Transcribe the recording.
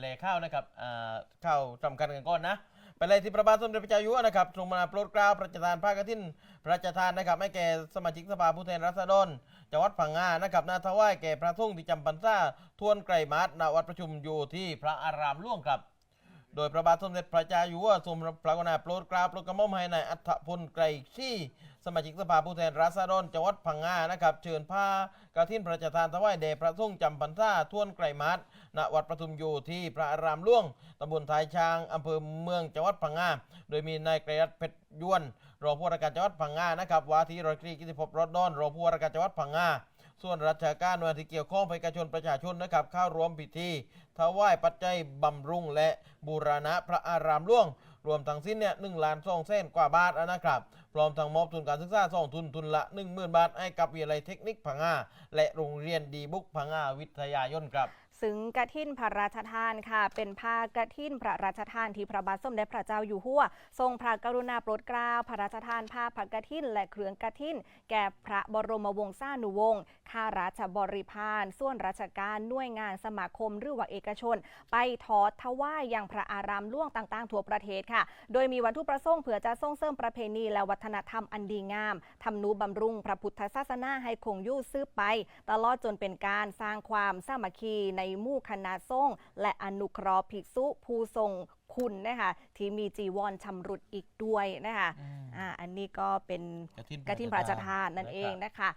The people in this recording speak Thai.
เลยข้าวนะครับอ่าข้าวสำคัญกันก่อนนะไปเลยที่พระบาทสมเด็จพระเจ้าอยู่นะครับทรงมาโปรดเกล้าพระราชทานผ้ากฐินพระราชทานนะครับให้แก่สมาชิกสภาผู้แทนราษฎรจังหวัดพังงานะครับนาถวายแก่พระทุ่งที่จำพรรษาทวนไกรมาศณวัดประชุมอยู่ที่พระอารามหลวงครับ โดยพระบาทสมเด็จพระเจ้าอยู่หัวทรงพระกรุณาโปรดเกล้าโปรดกระหม่อมให้นายอัฐพลไกรชี่ สมาชิกสภาผู้แทนราษฎรจังหวัดพังงานะครับเชิญผ้ากฐินพระราทานถวายแด่พระทุ่งจำพรรษาท่วนไกรมาศณวัดประทุมอยู่ที่พระอารามหลวงตำบลท้ายช้างอำเภอเมืองจังหวัดพังงาโดยมีนายไกรรัตน์เพชรยวนรองผู้ว่าราชการจังหวัดพังงานะครับว่าที่ร้อยตรีกิติภพรอดดอนรองผู้ว่าราชการจังหวัดพังงาส่วนราชการหน่วยที่เกี่ยวข้องภาคเอกชนประชาชนนะครับเข้าร่วมพิธีถวายปัจจัยบำรุงและบูรณะพระอารามหลวง รวมทั้งสิ้นเนี่ยหนึ่งล้านสองแสนกว่าบาทนะครับ พร้อมทั้งมอบทุนการศึกษาสองทุนทุนละ1 0,000 บาทให้กับวิทยาลัยเทคนิคพังงาและโรงเรียนดีบุกพังงาวิทยายนครับ ซึ่งกระทินพระราชทานค่ะ เป็นผ้ากระทินพระราชทานที่พระบาทสมเด็จพระเจ้าอยู่หัว ทรงพระกรุณาโปรดเกล้าพระราชทานผ้าพระกฐินและเครื่องกฐินแก่พระบรมวงศานุวงศ์ข้าราชบริพารส่วนราชการหน่วยงานสมาคมหรือว่าเอกชน ไปทอดถวายอยังพระอารามหล่วงต่างๆ ทั่วประเทศค่ะ โดยมีวัตถุประสงค์เพื่อจะส่งเสริมประเพณีและวัฒนธรรมอันดีงามทำนูบำรุงพระพุทธศาสนาให้คงอยู่ซืบไป ตลอดจนเป็นการสร้างความสามัคคีในมู่คณะสงฆ์และอนุเคราะห์ภิกษุผู้ทรงคุณนะคะที่มีจีวรชำรุดอีกด้วยนะคะอืมอ่าอันนี้ก็เป็นกฐินกฐินพระราชทานนั่นเองนะคะ